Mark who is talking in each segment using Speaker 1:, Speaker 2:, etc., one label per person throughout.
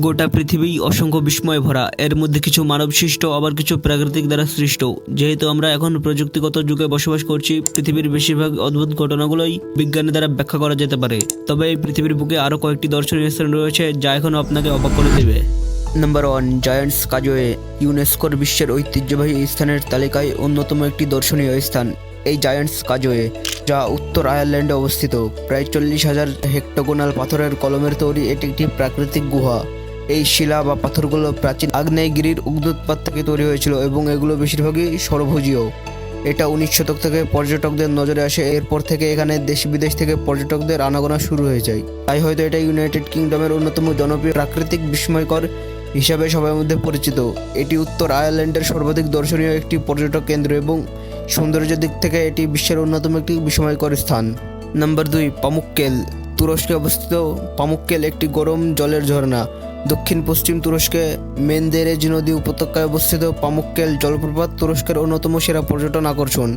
Speaker 1: গোটা পৃথিবী অসংখ্য বিস্ময় ভরা। এর মধ্যে কিছু মানব সৃষ্ট আবার কিছু প্রাকৃতিক দ্বারা সৃষ্ট। যেহেতু আমরা এখন প্রযুক্তিগত যুগে বসবাস করছি, পৃথিবীর বেশিরভাগ অদ্ভুত ঘটনাগুলোই বিজ্ঞানের দ্বারা ব্যাখ্যা করা যেতে পারে। তবে এই পৃথিবীর বুকে আরও কয়েকটি দর্শনীয় স্থান রয়েছে, যা এখন আপনাকে অবাক করে দেবে। নাম্বার ওয়ান জায়ান্টস কাজোয়ে ইউনেস্কোর বিশ্বের ঐতিহ্যবাহী স্থানের তালিকায় অন্যতম একটি দর্শনীয় স্থান। এই জায়ান্টস কাজোয়ে যা উত্তর আয়ারল্যান্ডে অবস্থিত। প্রায় চল্লিশ হাজার হেক্টোগোনাল পাথরের কলমের তৈরি এটি একটি প্রাকৃতিক গুহা। এই শিলা বা পাথরগুলো প্রাচীন আগ্নেয়গিরির উগ্রোৎপাত থেকে তৈরি হয়েছিল এবং এগুলো বেশিরভাগই সরভোজীয় এটা উনিশ শতক থেকে পর্যটকদের নজরে আসে। এরপর থেকে এখানে দেশ বিদেশ থেকে পর্যটকদের আনাগোনা শুরু হয়ে যায়। তাই হয়তো এটা ইউনাইটেড কিংডমের অন্যতম জনপ্রিয় প্রাকৃতিক বিস্ময়কর হিসাবে সবার মধ্যে পরিচিত। এটি উত্তর আয়ারল্যান্ডের সর্বাধিক দর্শনীয় একটি পর্যটক কেন্দ্র এবং সৌন্দর্যের দিক থেকে এটি বিশ্বের অন্যতম একটি বিস্ময়কর স্থান। নাম্বার দুই, পামুক্কেল। তুরস্কে অবস্থিত পামুক্কেল একটি গরম জলের ঝর্ণা। দক্ষিণ পশ্চিম তুরস্কে মেনদেরেজ নদী উপত্যকায় অবস্থিত পামুক্কেল জলপ্রপাত তুরস্কের অন্যতম সেরা পর্যটন আকর্ষণ।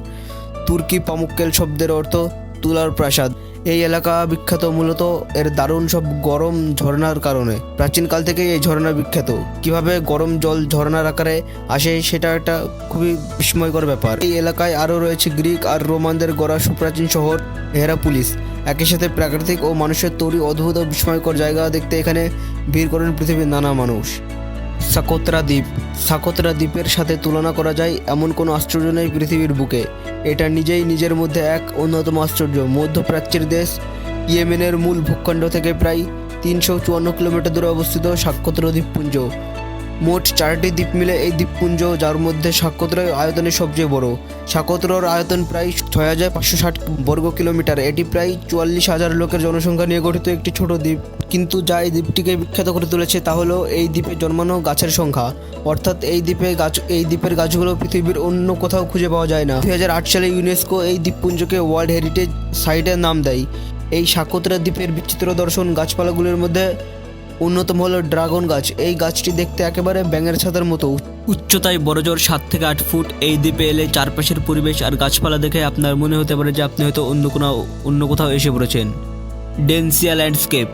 Speaker 1: তুর্কি পামুক্কেল শব্দের অর্থ তুলার প্রাসাদ। এই এলাকা বিখ্যাত মূলত এর দারুণ সব গরম ঝর্ণার কারণে। প্রাচীনকাল থেকে এই ঝর্ণা বিখ্যাত। কীভাবে গরম জল ঝর্ণার আকারে আসে সেটা একটা খুবই বিস্ময়কর ব্যাপার। এই এলাকায় আরও রয়েছে গ্রিক আর রোমানদের গড়া সুপ্রাচীন শহর হেরাপুলিস একই সাথে প্রাকৃতিক ও মানুষের তৈরি অদ্ভুত ও বিস্ময়কর জায়গা দেখতে এখানে ভিড় করেন পৃথিবীর নানা মানুষ। সাকোত্রা দ্বীপ। সাকোত্রা দ্বীপের সাথে তুলনা করা যায় এমন কোনো আশ্চর্য নেই পৃথিবীর বুকে। এটা নিজেই নিজের মধ্যে এক অন্যতম আশ্চর্য। মধ্যপ্রাচ্যের দেশ ইয়েমেনের মূল ভূখণ্ড থেকে প্রায় তিনশো চুয়ান্ন কিলোমিটার দূরে অবস্থিত সাক্ষত্র দ্বীপপুঞ্জ। মোট চারটি দ্বীপ মিলে এই দ্বীপপুঞ্জ, যার মধ্যে সাক্ষত্রায় আয়তনে সবচেয়ে বড়। সাক্ষত্রর আয়তন প্রায় ছয় হাজার পাঁচশো ষাট বর্গ কিলোমিটার। এটি প্রায় চুয়াল্লিশ হাজার লোকের জনসংখ্যা নিয়ে গঠিত একটি ছোট দ্বীপ। কিন্তু যা এই দ্বীপটিকে বিখ্যাত করে তুলেছে তা হলো এই দ্বীপে জন্মানো গাছের সংখ্যা। অর্থাৎ এই দ্বীপে গাছ এই দ্বীপের গাছগুলো পৃথিবীর অন্য কোথাও খুঁজে পাওয়া যায় না। দুই হাজার আট সালে ইউনেস্কো এই দ্বীপপুঞ্জকে ওয়ার্ল্ড হেরিটেজ সাইটের নাম দেয়। এই সাক্ষত্রা দ্বীপের বিচিত্র দর্শন গাছপালাগুলির মধ্যে অন্যতম হলো ড্রাগন গাছ। এই গাছটি দেখতে একেবারে ব্যাঙের ছাতার মতো। উচ্চতায় বড়জোর সাত থেকে আট ফুট, এই দ্বীপে এলে চারপাশের পরিবেশ আর গাছপালা দেখে আপনার মনে হতে পারে যে আপনি হয়তো অন্য কোনো, অন্য কোথাও এসে পড়েছেন। ডেন্সিয়া ল্যান্ডস্কেপ।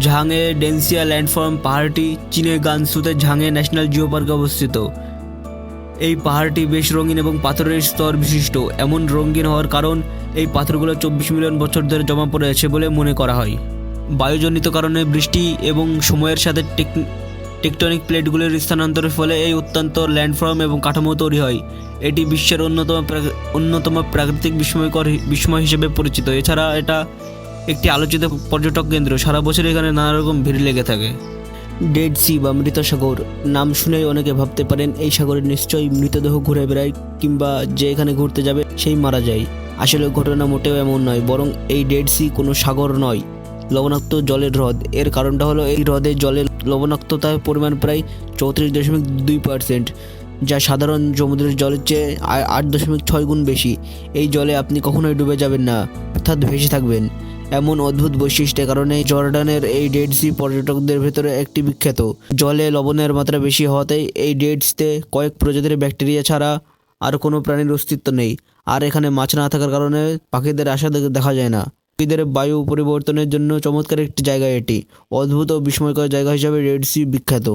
Speaker 1: ঝাঙে ডেন্সিয়া ল্যান্ডফর্ম পাহাড়টি চীনের গানসুতে ঝাঙে ন্যাশনাল জিও পার্কে অবস্থিত। এই পাহাড়টি বেশ রঙিন এবং পাথরের স্তর বিশিষ্ট। এমন রঙিন হওয়ার কারণ, এই পাথরগুলো চব্বিশ মিলিয়ন বছর ধরে জমা পড়ে আছে বলে মনে করা হয়। বায়ুজনিত কারণে বৃষ্টি এবং সময়ের সাথে টেক- টেকটনিক প্লেটগুলির স্থানান্তরের ফলে এই অত্যন্ত ল্যান্ডফর্ম এবং কাঠামো তৈরি হয়। এটি বিশ্বের অন্যতম অন্যতম প্রাকৃতিক বিস্ময়কর বিস্ময় হিসেবে পরিচিত। এছাড়া এটা একটি আলোচিত পর্যটক কেন্দ্র। সারা বছর এখানে নানা রকম ভিড় লেগে থাকে। ডেড সি বা মৃত সাগর নাম শুনেই অনেকে ভাবতে পারেন, এই সাগরে নিশ্চয়ই মৃতদেহ ঘুরে বেড়ায় কিংবা যে এখানে ঘুরতে যাবে সেই মারা যায়। আসলে ঘটনা মোটেও এমন নয়, বরং এই ডেড সি কোনো সাগর নয়। লবণাক্ত জলের হ্রদ। এর কারণটা হলো এই হ্রদের জলের লবণাক্ততার পরিমাণ প্রায় চৌত্রিশ দশমিক দুই পার্সেন্ট যা সাধারণ সমুদ্রের জলের চেয়ে আট দশমিক ছয় গুণ বেশি। এই জলে আপনি কখনোই ডুবে যাবেন না, অর্থাৎ ভেসে থাকবেন। এমন অদ্ভুত বৈশিষ্ট্যের কারণে জর্ডানের এই ডেড সি পর্যটকদের ভেতরে একটি বিখ্যাত। জলে লবণের মাত্রা বেশি হওয়াতেই এই ডেডসতে কয়েক প্রজাতির ব্যাকটেরিয়া ছাড়া আর কোনো প্রাণীর অস্তিত্ব নেই। আর এখানে মাছ না থাকার কারণে পাখিদের আশা দেখা যায় না। পাখিদের বায়ু পরিবর্তনের জন্য চমৎকার একটি জায়গা এটি। অদ্ভুত ও বিস্ময়কর জায়গা হিসাবে রেড সি বিখ্যাত।